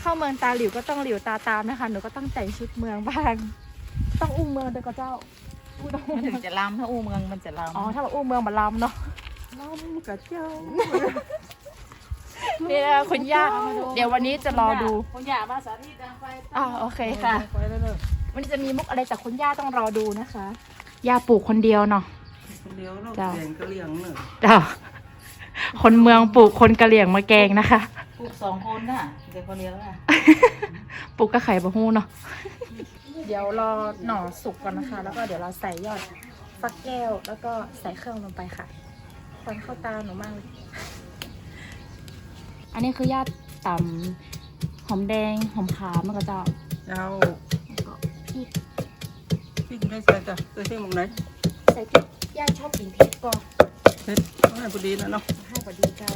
เข้าเมืองตาหลิวก็ต้องหลิวตาตามนะคะ หนูก็ต้องแต่งชุดเมืองบ้าง ต้องอุ้มเมืองเด็กก็เจ้าอู้ต้องอุ้มัมนถึงจะล้ำถ้าอูเมืองมันจะล้ำอ๋อ ถ้าเราอุ้มเมืองมาลำเนาะล้ำกับเจ้าเนี่ยคุณย่า เดี๋ยววันนี้จะรอดู คุณย่ามาสาธิตดังไฟอ่าโอเคค่ะ ไปแล้วเนอะวันนี้จะมีมุกอะไรจากคุณย่าต้องรอดูนะคะ ย่าปลูกคนเดียวเนาะ คนเดียวเนาะจ้ะ แดงกระเหลี่ยงเนอะ จ้าคนเมืองปลูกคนกะเหลี่ยงมาแกงนะคะป ลูกสองคนน่ะเด็กคนเดียวน่ะปลูกกระไข่บะฮู้เนาะเดี๋ยวรอหน่อสุกก่อนนะคะ แล้วก็เดี๋ยวเราใส่ยอดฟักแก้ว แล้วก็ใส่เครื่องลงไปค่ะควันเข้าตาหนูมากเลยอันนี้คือยอดต่ำหอมแดงหอมขาวมันก็จะเจ้าพริกพี่ได้ใส่จ้ะใส่ที่หมกไหนใส่พริกย่าชอบกินพริกก็เผ็ดเอาให้พอดีแล้วเนาะให้พอดีเจ้า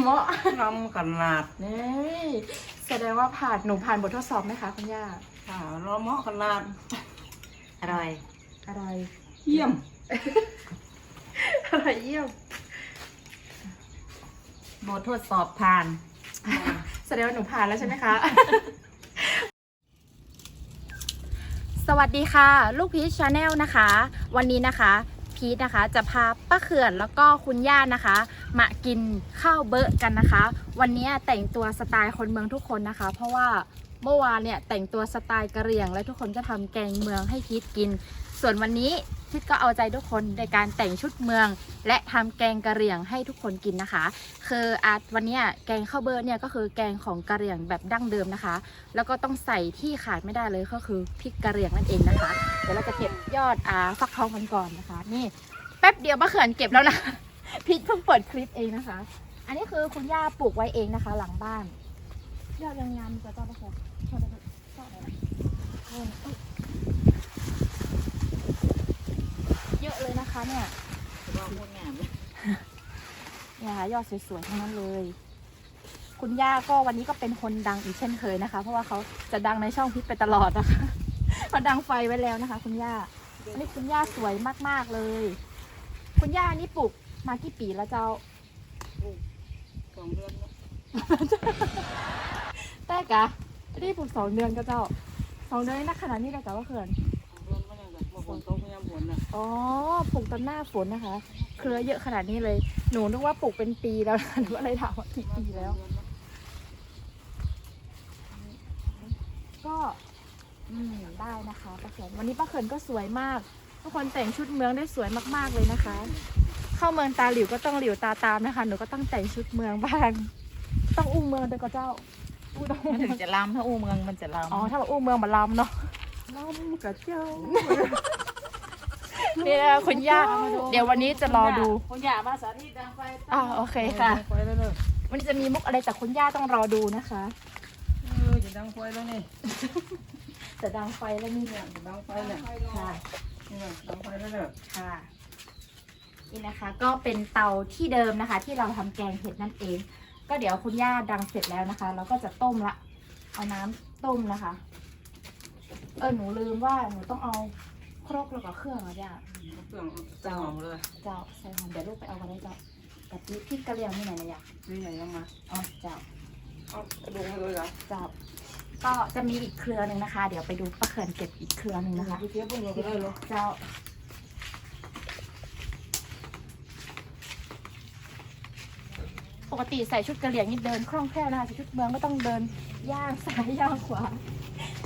เหมาะล้ำขนาดนี่แสดงว่าผ่านหนูผ่านบททดสอบไหมคะคุณย่าค่ะ เราเหมาะขนาด อร่อยอะไรเยี่ยมอะไรเยี่ยมบททดสอบผ่าน แสดงว่าหนูผ่านแล้วใช่ไหมคะ สวัสดีค่ะ ลูกพีชชาแนลนะคะ วันนี้นะคะ พีชนะคะ จะพาป้าเขื่อนแล้วก็คุณย่านะคะ มากินข้าวเบอะกันนะคะ วันนี้แต่งตัวสไตล์คนเมืองทุกคนนะคะ เพราะว่าเมื่อวานเนี่ยแต่งตัวสไตล์กะเหรี่ยง และทุกคนก็ทำแกงเมืองให้พีชกิน ส่วนวันนี้พีชก็เอาใจทุกคนในการแต่งชุดเมือง และทำแกงกะเหรี่ยงให้ทุกคนกินนะคะ คืออาวันนี้แกงข้าวเบอร์เนี่ยก็คือแกงของกะเหรี่ยงแบบดั้งเดิมนะคะ แล้วก็ต้องใส่ที่ขาดไม่ได้เลยก็คือพริกกะเหรี่ยงนั่นเองนะคะ เดี๋ยวเราจะเก็บยอดอาฟักทองกันก่อนนะคะ นี่แป๊บเดียวมะเขือนเก็บแล้วนะ พีชเพิ่งเปิดคลิปเองนะคะ อันนี้คือคุณย่าปลูกไว้เองนะคะ หลังบ้านยอดยังงามจะต้อนมะเขือชอบเลยชอบเลยนะเอออุ๊ยเยอะเลยนะคะเนี่ยว่าพูดงามเนี่ยค่ะยอดสวยๆทั้งนั้นเลย คุณย่าก็วันนี้ก็เป็นคนดังอีกเช่นเคยนะคะ เพราะว่าเขาจะดังในช่องพิษไปตลอดนะคะเขาดังไฟไว้แล้วนะคะ คุณย่าอันนี้คุณย่าสวยมากๆเลย คุณย่านี่ปลูก มากี่ปีแล้วเจ้าสองเดือนเนอะแต่กะนี่ปลูกสองเดือนก็เจ้าสองเดือนนี่นักขนาดนี้เลยกะว่าเขื่อนสองเดือนไม่ยังแบบมาฝนตกไม่ยังฝนน่ะอ๋อปลูกตอนหน้าฝนนะคะ เครือเยอะขนาดนี้เลย หนูนึกว่าปลูกเป็นปีแล้วนะหนูก็เลยถามว่ากี่ปีแล้ว ก็อืมได้นะคะป้าเขินวันนี้ป้าเขินก็สวยมาก ทุกคนแต่งชุดเมืองได้สวยมากๆเลยนะคะ เข้าเมืองตาหลิวก็ต้องหลิวตาตามนะคะ หนูก็ต้องแต่งชุดเมืองบ้าง ต้องอุ้มเมืองเด็กก็เจ้าอู้ต้องอุ้มันมถึงจะล้ำถ้าอูเมืองมันจะล้ำอ๋อ ถ้าเราอุ้มเมืองมาลำเนาะล้ำกับเจ้าเนี่ยคุณย่า เดี๋ยววันนี้จะรอดู คุณย่ามาสาธิตดังไฟอ่าโอเคค่ะไปแล้วเนอะวันนี้จะมีมุกอะไรจากคุณย่าต้องรอดูนะคะ เออจะดังไฟแล้วนี่แต่ดังไฟแล้วนี่เนี่ย จะดังไฟเนี่ยค่ะนี่นะดังไฟแล้วเนี่ยค่ะ นี่นะคะ ก็เป็นเตาที่เดิมนะคะ ที่เราทำแกงเห็ดนั่นเอง ก็เดี๋ยวคุณย่าดังเสร็จแล้วนะคะ เราก็จะต้มละ เอาน้ำต้มนะคะ เออหนูลืมว่าหนูต้องเอาครกแล้วก็เครื่องอะย่าเครื่องจะหอมเลยเจ้าใส่หอมเดี๋ยวลูกไปเอากันได้เจ้ากับพริกกระเหรี่ยงนี่ไหนนะย่านี่ใหญ่ยังมาอ๋อเจ้าเอากระดูกให้เลยเหรอเจ้าก็จะมีอีกเครือหนึ่งนะคะ เดี๋ยวไปดูป้าเขื่อนเก็บอีกเครือหนึ่งนะคะไปเทียบพวกเราก็ได้เลยเจ้า กติใส่ชุดกระเหลี่ยงนี่เดินคล่องแคล่วนะคะใส่ชุดเมืองก็ต้องเดินย่างซ้ายย่างขวา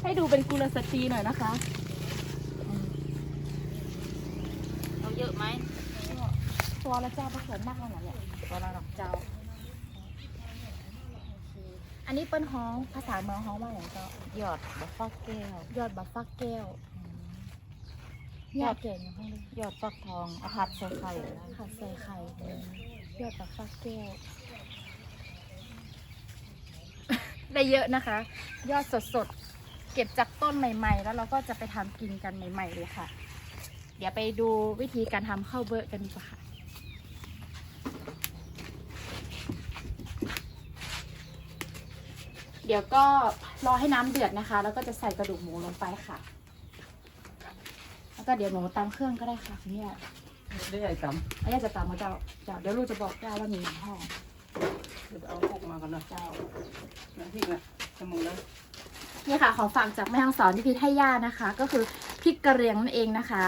ให้ดูเป็นกุลสตรีหน่อยนะคะอืมเอาเยอะไหมก็ตัวละเจ้าประเสริฐมากแล้วนะเนี่ยก็แล้วเนาะเจ้า อันนี้เป็นฮ้องภาษาเมืองฮ้องว่าอย่างเจ้ายอดบะฟักแก้วยอดบัฟฟักแก้วอยอดเก่งอย่างห้องเลยยอดฟักทองเอาผัดใส่ไข่นะผัดใส่ไข่ยอดบัฟฟักแก้ว ได้เยอะนะคะ ยอดสดๆ เก็บจากต้นใหม่ ๆ แล้วเราก็จะไปทำกินกันใหม่ ๆ เลยค่ะ เดี๋ยวไปดูวิธีการทำข้าวเบอร์กันดีกว่าค่ะเดี๋ยวก็รอให้น้ำเดือดนะคะ แล้วก็จะใส่กระดูกหมูลงไปค่ะ แล้วก็เดี๋ยวหนูตามเครื่องก็ได้ค่ะคุณย่าได้ใหญ่ต่อันนี้จะตามมาเจ้าเจ้าเดี๋ยวลูกจะบอกเจ้าว่ามีหนึ่งห้องำเดี๋ยวเอาพวกมากันนะเจ้าน้ำพริกนะจมูกนะนี่ค่ะ ของฝากจากแม่ฮังสอนที่พีทให้ย่านะคะ ก็คือพริกกระเหรียงนั่นเองนะคะ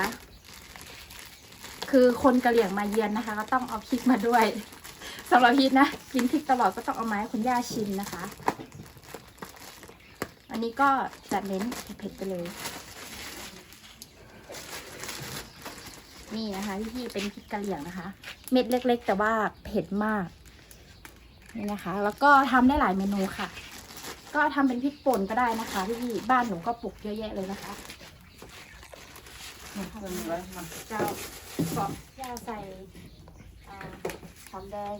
คือคนกระเหรียงมาเยือนนะคะ ก็ต้องเอาพริกมาด้วยสำหรับพีทนะกินพริกตลอดก็ต้องเอาไม้คุณย่าชิมนะคะ อันนี้ก็จะเน้นเผ็ดๆไปเลย นี่นะคะพี่ๆเป็นพริกกระเหรียงนะคะ เม็ดเล็ก ๆ แต่ว่าเผ็ดมาก นี่นะคะ แล้วก็ทำได้หลายเมนูค่ะ ก็ทำเป็นพริกป่นก็ได้นะคะพี่ๆบ้านหนูก็ปลูกเยอะแยะเลยนะคะมาเติมอะไรมาเจ้าก็ย่าใส่อ่าหอมแดง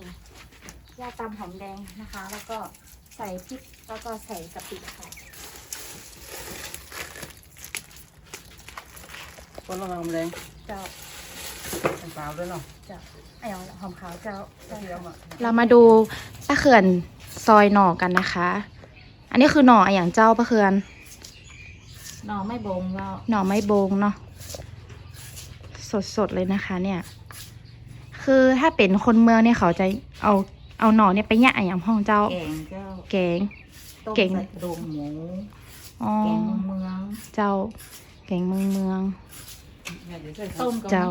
ย่าตำหอมแดงนะคะ แล้วก็ใส่พริกแล้วก็ใส่กะปิค่ะคนละกำแรงเจ้าเป็นเปล่าด้วยเนาะเจ้าไอ้หอมขาวเจ้ากระเทียมอะเรามาดูป้าเขื่อนซอยหน่อกันนะคะ อันนี้คือหน่ออย่างเจ้าป้าเขื่อนหน่อไม่บงแล้วหน่อไม้โบงเนาะสดๆเลยนะคะ เนี่ย คือถ้าเป็นคนเมืองเนี่ยเขาจะเอาเอาหน่อเนี่ยไปแย่างอย่างห้องเจ้า แกงเจ้าแกง เก่งใส่กระดูกหมูแกงเมือง เจ้า แกงเมืองเมืองต้มกับเจ้า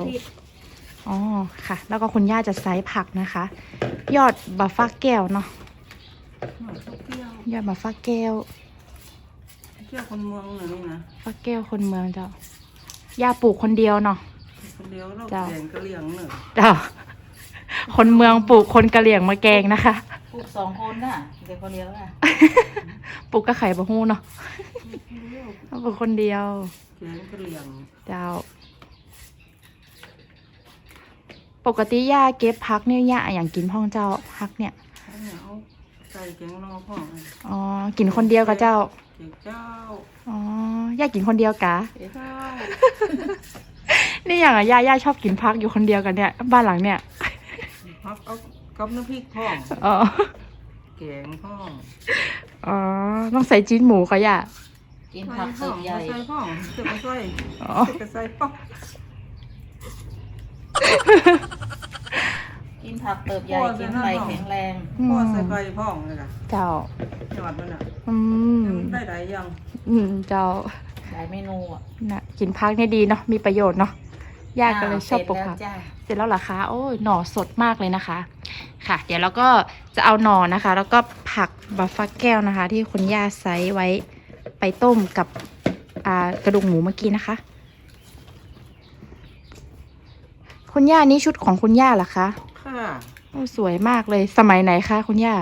อ๋อค่ะ แล้วก็คุณย่าจะไซส์ผักนะคะ ยอดบะฟักแก้วเนาะหน่อยเที่ยวยอดบะฟักแก้วเที่ยวคนเมืองหน่อยนี่นะฟักแก้วคนเมืองเจ้าย่าปลูกคนเดียวเนาะคนเดียวเราเจ้าแกงกะเหรี่ยงหนึ่งเจ้าคนเมืองปลูกคนกะเหรี่ยงมาแกงนะคะปลูกสองคนน่ะเด็กคนเดียวอะปลูกกระไข่บะฮู้เนาะเอาปลูกคนเดียวแกงกะเหรี่ยงเจ้า ปกติย่าเก็บพักเนี่ยย่าอย่างกินพ่องเจ้าพักเนี่ยแล้วเนี่ยเอาใส่แกงนอกพ่ออ๋อ กินคนเดียวกับเจ้าเจ้าเจ้าอ๋อย่ากินคนเดียวกะเจ้านี่อย่างอะย่าย่าชอบกินพักอยู่คนเดียวกันเนี่ย บ้านหลังเนี่ย พักเอากับน้ำพริกพ่องอ๋อ แกงพ่องอ๋อ ต้องใส่จีนหมูเขาย่ากินผักสืบใหญ่ใส่พ่องเจะมาใส่อ๋อ จะใส่พ่อง กินผักเติบใหญ่กินไฟแข็งแรงอืพ่อมใส่ไฟพ่องเลยค่ะเจ้าจังหวัดมันอะอืมได้หลายอย่างอืมเจ้าหลายเมนูอะน่ะกินพักเนี่ยดีเนาะมีประโยชน์เนาะย่าก็เลยชอบปลูกเสร็จผักแล้วจ้าเสร็จแล้วเหรอคะโอ้ยหน่อสดมากเลยนะคะ ค่ะ เดี๋ยวเราก็จะเอาหน่อนะคะ แล้วก็ผักบัฟฟักแก้วนะคะ ที่คุณย่าไซส์ไว้ไปต้มกับอ่ากระดูกหมูเมื่อกี้นะคะ คุณย่านี่ชุดของคุณย่าเหรอคะค่ะ โอ้สวยมากเลยสมัยไหนคะคุณย่า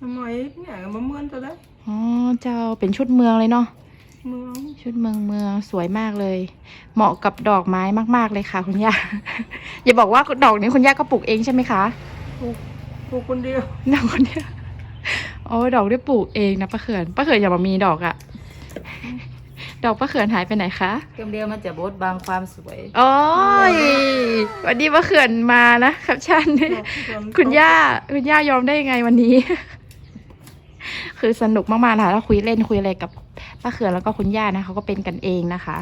สมัยเนี่ยมาเมืองตัวได้อ๋อเจ้าเป็นชุดเมืองเลยเนาะเมืองชุดเมืองเมืองสวยมากเลย เหมาะกับดอกไม้มาก ๆเลยค่ะ คุณย่า อย่าบอกว่าดอกนี้คุณย่าก็ปลูกเองใช่ไหมคะปลูกปลูกคนเดียวดอกคนเนี้ยโอ้ยดอกได้ปลูกเองนะป้าเขื่อนป้าเขื่อนอย่ามามีดอกอะ ดอกป้าเขื่อนหายไปไหนคะเครื่องเดียวมันจะบดบางความสวย โอ้ยวันนี้ป้าเขื่อนมานะแคปชั่นคุณย่าคุณย่ายอมได้ยังไงวันนี้ คือสนุกมากๆนะคะแล้วคุยเล่นคุยอะไรกับป้าเขื่อนแล้วก็คุณย่านะเขาก็เป็นกันเองนะคะ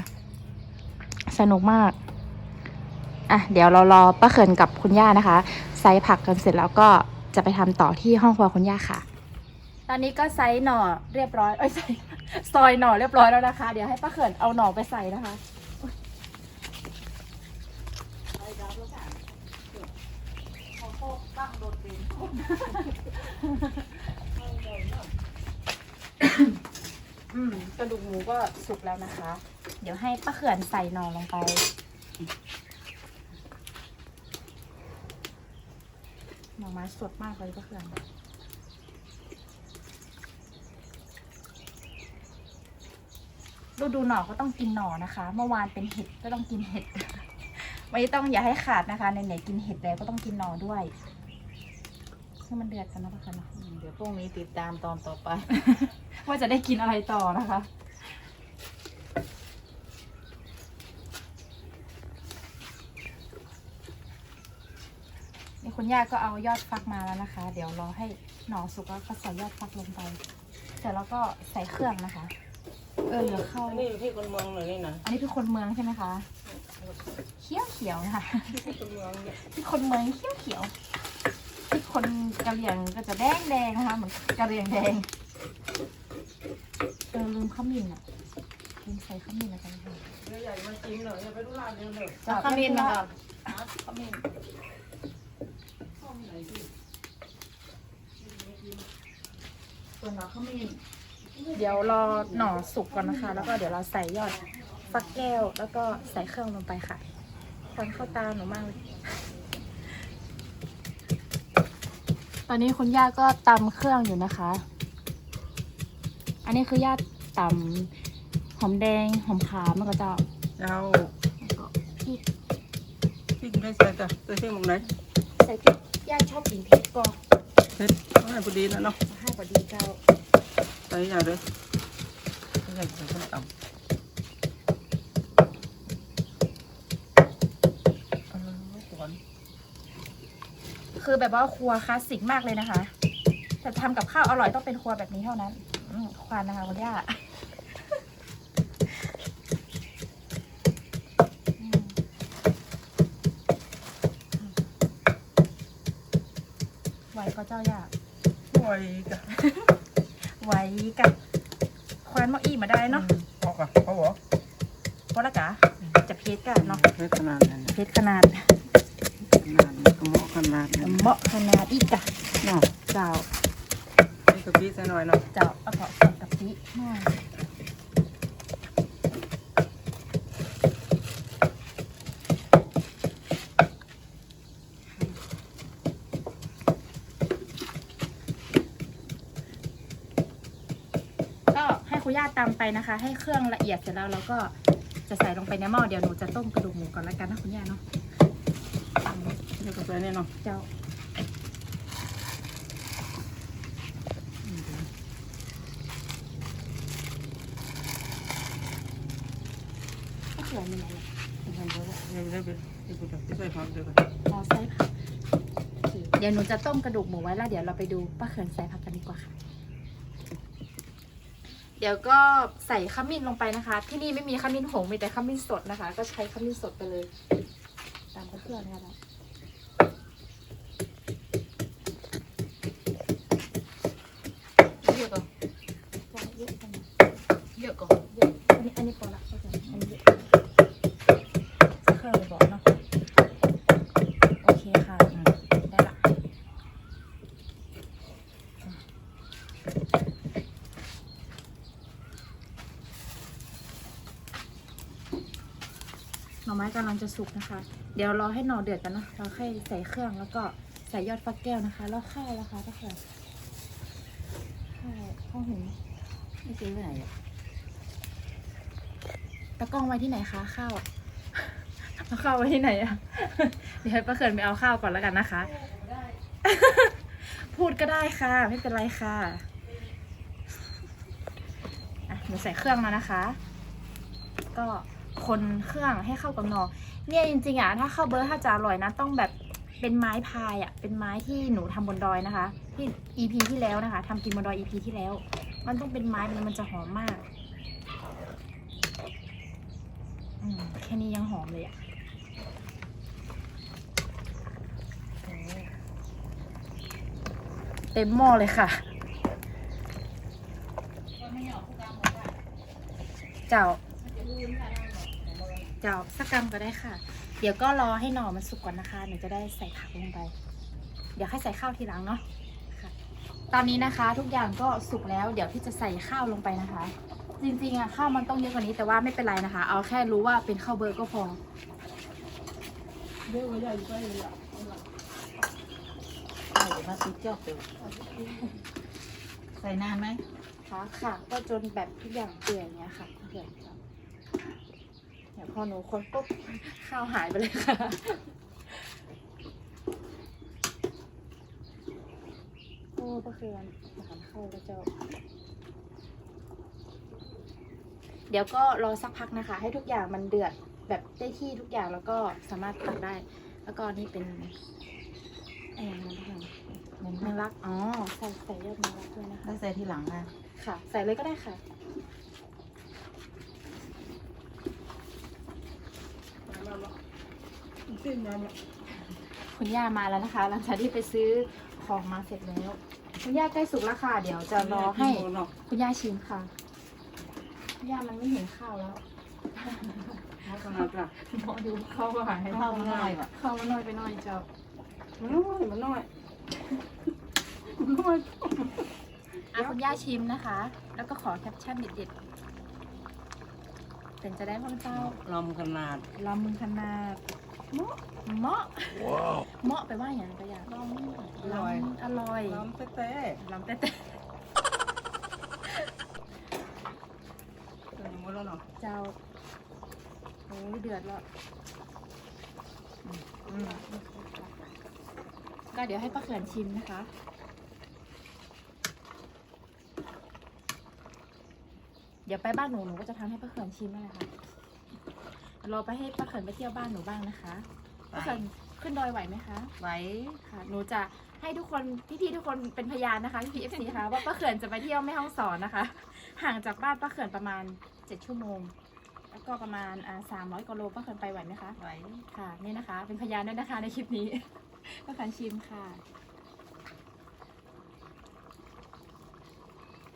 สนุกมากอะเดี๋ยวเรารอป้าเขื่อนกับคุณย่านะคะ ไซส์ผักกันเสร็จแล้วก็จะไปทำต่อที่ห้องครัวคุณย่าค่ะต อนนี้ก็ไซส์หน่อเรียบร้อย เอ้ยซอยหน่อเรียบร้อยแล้วนะคะ เดี๋ยวให้ป้าเขื่อนเอาหน่อไปใส่นะคะ อืมกระดูกหมูก็สุกแล้วนะคะ เดี๋ยวให้ป้าเขื่อนใส่หน่อลงไป หน่อไม้สดมากเลยป้าเขื่อน ฤดูหน่อก็ต้องกินหน่อนะคะ เมื่อวานเป็นเห็ดก็ต้องกินเห็ดวันนี้ต้องอย่าให้ขาดนะคะไหนๆกินเห็ดแล้วก็ต้องกินหน่อด้วยให้มันเดือดกันนะป้าเขื่อนเนาะเดี๋ยวพรุ่งนี้ติดตามตอนต่อไป ว่าจะได้กินอะไรต่อนะคะ นี่คุณย่าก็เอายอดฟักมาแล้วนะคะ เดี๋ยวรอให้หน่อสุกแล้วก็ใส่ยอดฟักลงไป เสร็จแล้วก็ใส่เครื่องนะคะ เออเหลือเข้า อันนี้อยู่ที่คนเมืองเลยนี่นะอันนี้คือคนเมืองใช่ไหมคะเคี้ยวเคีขียวๆนะคะคนเมืองเนี่ยที่คนเมืองเขียวเขียวๆที่คนกะเหรี่ยงก็จะแดงแดงๆนะคะเหมือนกะเหรี่ยงแดงเออลืมขมิ้นอะลืมใส่ขมิ้นอะไรกันค่ะเรือใหญ่มากินเหรออย่าไปดูร้านเดียวเลยเอาขมิ้นมาครับขมิ้นส่วนเราขมิ้น เดี๋ยวรอหน่อสุกก่อนนะคะ แล้วก็เดี๋ยวเราใส่ยอดฟักแก้ว แล้วก็ใส่เครื่องลงไปค่ะควันเข้าตาหนูมากเลย ตอนนี้คุณย่าก็ตำเครื่องอยู่นะคะ อันนี้คือย่าตำหอมแดงหอมขาวมันก็จะเจ้าแล้วก็พริกพี่ได้ใส่จ้ะใส่ที่หมองไหนใส่พริกย่าชอบกินพริกก็เผ็ดเอาให้พอดีนะเนาะให้พอดีเจ้า ใส่ใหญ่เลยใส่ใหญ่ใส่ข้าวต่ำเออหวานคือแบบว่าครัวคลาสสิกมากเลยนะคะ แต่ทำกับข้าวอร่อยต้องเป็นครัวแบบนี้เท่านั้นอืมควานนะคะคุณย่าอืมไหวก็เจ้าย่าหวยจ้ะ ไหวกับควานหมออี้มาได้เนาะพอกะเขาบอกเพราะละกะจะเพชรกันเนาะเผ็ดขนาดนั้นเพชรขนาดขนาดนี้ก็เหมาะขนาดนั้นเหมาะขนาดอีกกะเนาะเจ้านี่กะปิใส่หน่อยเนาะเจ้าเอาเกาะส่วนกะปิหน่อยก็ให้คุณย่าตำไปนะคะ ให้เครื่องละเอียดเสร็จแล้วเราก็จะใส่ลงไปในหม้อเดี๋ยวหนูจะต้มกระดูกหมูก่อนแล้วกันนะคุณย่าเนาะเดี๋ยวก็ใส่นี่เนาะเจ้าก็เขือมีอะไรเดี๋ยวเดี๋ยวเดี๋ยวเดี๋ยวเดี๋ยวกูจะใส่ผักเดี๋ยวก่อนพอใส่ผักโอเคเดี๋ยวหนูจะต้มกระดูกหมูไว้แล้วเดี๋ยวเราไปดูป้าเขื่อนใส่ผักกันดีกว่าค่ะ เดี๋ยวก็ใส่ขมิ้นลงไปนะคะ ที่นี่ไม่มีขมิ้นหงมีแต่ขมิ้นสดนะคะ ก็ใช้ขมิ้นสดไปเลย ตามเพื่อนๆนะคะ เยอะก่อน เยอะจัง เยอะก่อน เยอะอันนี้อันนี้พอละเข้าใจอันนี้เยอะสักเครื่องเลยบอกเนาะโอเคค่ะอืมได้ละ หน่อไม้กำลังจะสุกนะคะ เดี๋ยวรอให้หน่อเดือดกันนะเราค่อยใส่เครื่องแล้วก็ใส่ยอดฟักแก้วนะคะ แล้วข้าวแล้วคะก็คือข้าวข้าวหุงไม่ซื้อไปไหนอะตะกล้องไว้ที่ไหนคะข้าวเอาข้าวไว้ที่ไหนอะเดี๋ยวให้ป้าเขินไปเอาข้าวก่อนแล้วกันนะคะ พูดก็ได้ค่ะ ไม่เป็นไรค่ะอะหนูใส่เครื่องมานะคะ ก็ คนเครื่องให้เข้ากับนอเนี่ยจริงๆอะถ้าเข้าเบอร์ถ้าจะอร่อยนะ ต้องแบบเป็นไม้พายอะเป็นไม้ที่หนูทำบนดอยนะคะ ที่ EP ที่แล้วนะคะทำกินบนดอย EP ที่แล้ว มันต้องเป็นไม้มันมันจะหอมมากอืแค่นี้ยังหอมเลยอะเต็มหม้อเลยค่ะ เจ้า เจ้าสักกรรมก็ได้ค่ะ เดี๋ยวก็รอให้หน่อมันสุกก่อนนะคะหนูจะได้ใส่ผักลงไป เดี๋ยวให้ใส่ข้าวทีหลังเนาะค่ะ ตอนนี้นะคะทุกอย่างก็สุกแล้วเดี๋ยวที่จะใส่ข้าวลงไปนะคะ จริงๆอะข้าวมันต้องเยอะกว่านี้แต่ว่าไม่เป็นไรนะคะ เอาแค่รู้ว่าเป็นข้าวเบอร์ก็พอเดี๋ยวก็ใหญ่ไปเลยอะเดี๋ยวมาซื้อเจ้าเดี๋ยวใส่นานไหมค่ะค่ะ ก็จนแบบทุกอย่างเปื่อยอย่างเงี้ยค่ะเปื่อยครับเดี๋ยวพอหนูคนปุ๊บข้าวหายไปเลยค่ะโอ้ก็คืออาหารเข้าแล้วเจ้า เดี๋ยวก็รอสักพักนะคะ ให้ทุกอย่างมันเดือดแบบได้ที่ทุกอย่างแล้วก็สามารถตักได้ แล้วก็นี่เป็นไอ้อย่างนั้นค่ะมันแมงลัก อ๋อ ใส่ใส่ยอดแมงลักด้วยนะคะถ้าใส่ทีหลังอะ ค่ะ ใส่เลยก็ได้ค่ะ มามาสิ้นมาเนี่ยคุณย่ามาแล้วนะคะ หลังจากที่ไปซื้อของมาเสร็จแล้ว คุณย่าใกล้สุกแล้วค่ะ เดี๋ยวจะรอให้เนาะคุณย่าชิมค่ะ คุณย่ามันไม่เห็นข้าวแล้วเอาขนาดละหมอดูเข้ามาให้เข้ามาหน่อยว่ะเข้ามาหน่อยไปหน่อยเจ้ามันน้อยมันน้อยมันน้อยอะคุณย่าชิมนะคะ แล้วก็ขอแคปชั่นเด็ดๆเป็นจะได้พ่อเจ้าลำขนาดลำมึงขนาด เหมาะเหมาะเหมาะไปว่าอย่างไรอย่างลำลำอร่อยลำเต้ลำเต้ๆตัวนี้หมดแล้วเนาะๆเจ้าโอ้ยเดือดแล้วอืมก็เดี๋ยวให้ป้าเขื่อนชิมนะคะ เดี๋ยวไปบ้านหนูหนูก็จะทำให้ป้าเขื่อนชิมนั่นแหละค่ะ รอไปให้ป้าเขื่อนไปเที่ยวบ้านหนูบ้างนะคะป้าเขื่อนขึ้นดอยไหวไหมคะไว้ค่ะ หนูจะให้ทุกคนพี่ๆทุกคนเป็นพยานนะคะพี่เอฟซีคะว่าป้าเขื่อนจะไปเที่ยวแม่ห้องสอนนะคะ ห่างจากบ้านป้าเขื่อนประมาณเจ็ดชั่วโมงแล้วก็ประมาณอ่าสามร้อยกิโลป้าเขื่อนไปไหวไหมคะไว้ค่ะนี่นะคะ เป็นพยานด้วยนะคะในคลิปนี้ป้าเขื่อนชิมค่ะ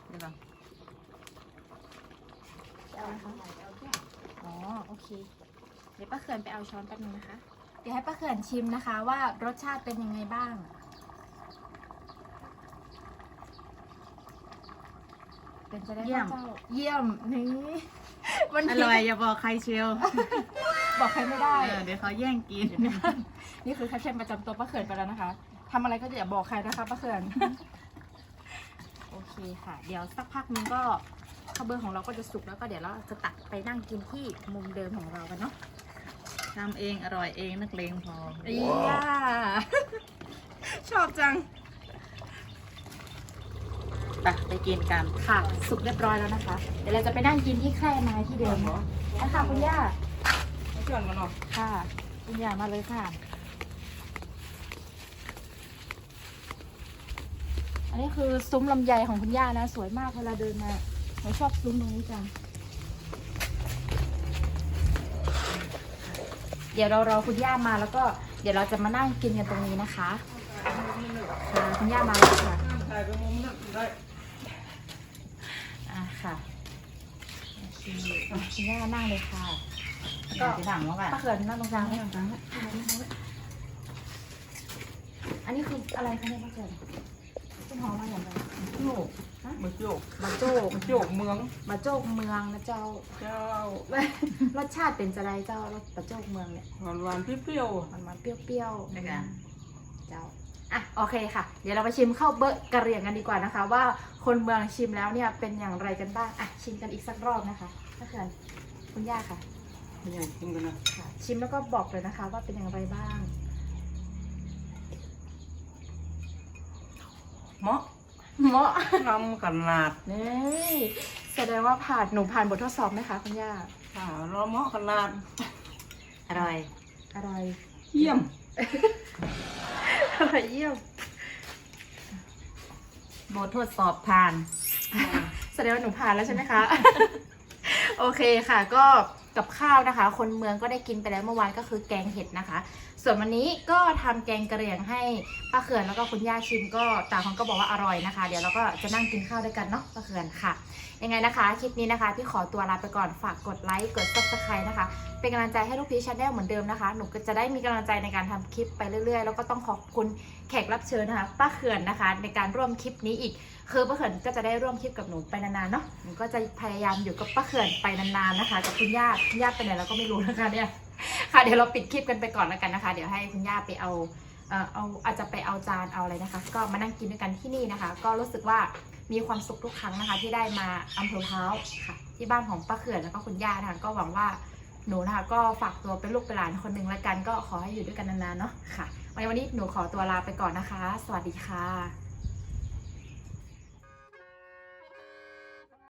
เดี๋ยวก่อนเอานะคะอ๋อโอ เค เดี๋ยวป้าเขื่อนไปเอาช้อนแป๊บนึงนะคะ เดี๋ยวให้ป้าเขื่อนชิมนะคะ ว่ารสชาติเป็นยังไงบ้าง เป็นจะได้ว่าเจ้าเยี่ยมนี่วันอนี้ร่อยอย่าบอกใครเชียวบอกใครไม่ได้ เออเดี๋ยวเขาแย่งกิน นี่คือแคปชั่นประจำตัวป้าเขื่อนไปแล้วนะคะ ทำอะไรก็อย่าบอกใครนะคะป้าเขื่อนโอเคค่ะ เดี๋ยวสักพักนึงก็ ข้าวเบอร์ของเราก็จะสุกแล้วก็เดี๋ยวเราจะตักไปนั่งกินที่มุมเดิมของเรากันเนาะทำเองอร่อยเองนักเลงพออีย่าชอบจังไปไปกินกันค่ะสุกเรียบร้อยแล้วนะคะ เดี๋ยวเราจะไปนั่งกินที่แคร่ไม้ที่เดิมเนาะนะคะคุณย่าเอาเพื่อนมาเนาะค่ะคุณย่ามาเลยค่ะ อันนี้คือซุ้มลำไยของคุณย่านะ สวยมากเวลาเดินมา หนูชอบซุ้มตรงนี้จัง เดี๋ยวเรารอคุณย่ามาแล้วก็เดี๋ยวเราจะมานั่งกินกันตรงนี้นะคะค่ะคุณย่ามาแล้วค่ะถ่ายไปมุมนั้นได้อะค่ะโอเคคุณย่านั่งเลยค่ะก็ไปถามว่าแบบป้าเขินนั่งตรงกลางไหมอันนี้คืออะไรคะเนี่ยป้าเขินเป็น หอมมาอย่างไรโยกมาโยกบะโจกมาโยกเมืองบะโจกเมืองนะเจ้า เจ้ารสชาติเป็นจะไรเจ้ารสบะโจกเมืองเนี่ยหวานหวานๆเปรี้ยวมันมันๆเปรี้ยวๆได้ค่ะเจ้าอะโอเคค่ะ เดี๋ยวเราไปชิมข้าวเบอะกะเหรี่ยงกันดีกว่านะคะ ว่าคนเมืองชิมแล้วเนี่ยเป็นอย่างไรกันบ้างอะชิมกันอีกสักรอบนะคะถ้าเกิดคุณย่าค่ะๆไม่ใช่กินกันนะค่ะชิมแล้วก็บอกเลยนะคะว่าเป็นอย่างไรบ้าง เหมาะเหมาะลำขนาดนี่แสดงว่าผ่านหนูผ่านบททดสอบไหมคะคุณย่าค่ะเราเหมาะขนาดอร่อยอะไรเยี่ยมอะไรเยี่ยมบททดสอบผ่าน แสดงว่าหนูผ่านแล้วใช่ไหมคะ โอเคค่ะ ก็กับข้าวนะคะ คนเมืองก็ได้กินไปแล้วเมื่อวานก็คือแกงเห็ดนะคะ ส่วนวันนี้ก็ทำแกงกระเหรี่ยงให้ป้าเขื่อนแล้วก็คุณย่าชิมก็ต่างคนก็บอกว่าอร่อยนะคะ เดี๋ยวเราก็จะนั่งกินข้าวด้วยกันเนาะป้าเขื่อนค่ะ ยังไงนะคะคลิปนี้นะคะพี่ขอตัวลาไปก่อนฝากกดไลค์กด subscribe นะคะ เป็นกำลังใจให้ลูกพีชแนลเหมือนเดิมนะคะ หนูก็จะได้มีกำลังใจในการทำคลิปไปเรื่อยๆ แล้วก็ต้องขอบคุณแขกรับเชิญนะคะป้าเขื่อนนะคะ ในการร่วมคลิปนี้อีกคือป้าเขื่อนก็จะได้ร่วมคลิปกับหนูไปนานๆเนาะหนูก็จะพยายามอยู่กับป้าเขื่อนไปนานๆนะคะ กับคุณย่าคุณย่าไปไหนเราก็ไม่รู้นะคะเนี่ย ค่ะเดี๋ยวเราปิดคลิปกันไปก่อนแล้วกันนะคะ เดี๋ยวให้คุณย่าไปเอาเอ่อเอาอาจจะไปเอาจานเอาอะไรนะคะ ก็มานั่งกินด้วยกันที่นี่นะคะ ก็รู้สึกว่ามีความสุขทุกครั้งนะคะ ที่ได้มาอำเภอเท้าค่ะ ที่บ้านของป้าเขื่อนแล้วก็คุณย่านะคะก็หวังว่าหนูนะคะก็ฝากตัวเป็นลูกเป็นหลานคนหนึ่งละกัน ก็ขอให้อยู่ด้วยกันนานๆเนาะค่ะวันนี้หนูขอตัวลาไปก่อนนะคะ สวัสดีค่ะ